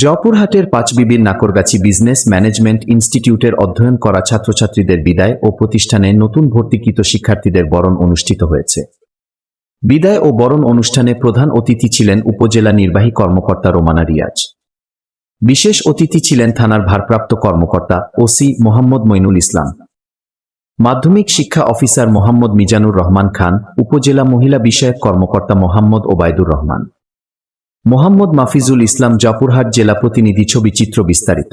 জয়পুরহাটের পাঁচবিবির নাকরগাছি business management ইনস্টিটিউটের অধ্যয়ন করা ছাত্রছাত্রীদের বিদায় ও প্রতিষ্ঠানে নতুন ভর্তিকৃত শিক্ষার্থীদের বরণ অনুষ্ঠিত হয়েছে। বিদায় ও বরণ অনুষ্ঠানে প্রধান অতিথি ছিলেন উপজেলা নির্বাহী কর্মকর্তা রোমানা রিয়াজ। বিশেষ অতিথি ছিলেন থানার ভারপ্রাপ্ত কর্মকর্তা ওসি মোহাম্মদ মইনুল ইসলাম। মাধ্যমিক শিক্ষা অফিসার মোহাম্মদ মিজানুর রহমান খান, উপজেলা মহিলা বিষয়ক কর্মকর্তা মোহাম্মদ ওবায়দুর রহমান। মোহাম্মদ মাফিজুল ইসলাম জাপুরহাট জেলা প্রতিনিধি ছবি চিত্র বিস্তারিত।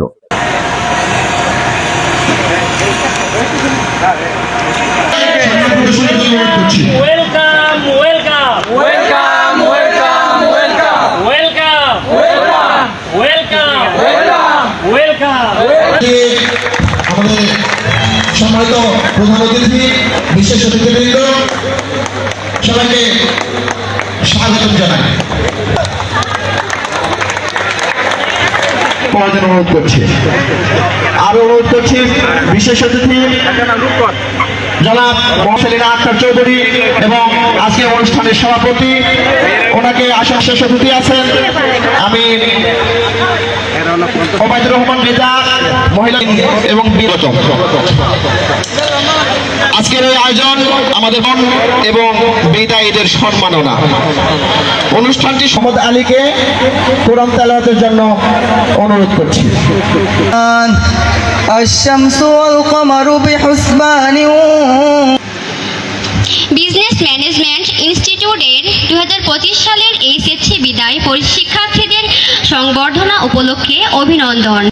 সবাইকে স্বাগত জানাই। পড়ার অনুরোধ করছি। আরও অনুরোধ করছি, বিশেষ অতিথি, জনাব মহসেলিনা আক্তার চৌধুরী এবং আজকে অনুষ্ঠানের সভাপতি, ওনাকে আসন শেষ অতিথি আছেন, আমি ওবায়দুর রহমান রেজা, মহিলা এবং আজকের এই আয়োজন আমাদের মন এবং বিদায়ীদের সম্মাননা অনুষ্ঠানটি সমদ আলীকে কোরআন তেলাওয়াতের জন্য অনুরোধ করছি الشمس والقمر بحسبان বিজনেস ম্যানেজমেন্ট ইনস্টিটিউটের দু সালের এইচএসসি বিদায় পরি- শিক্ষার্থীদের সংবর্ধনা উপলক্ষে অভিনন্দন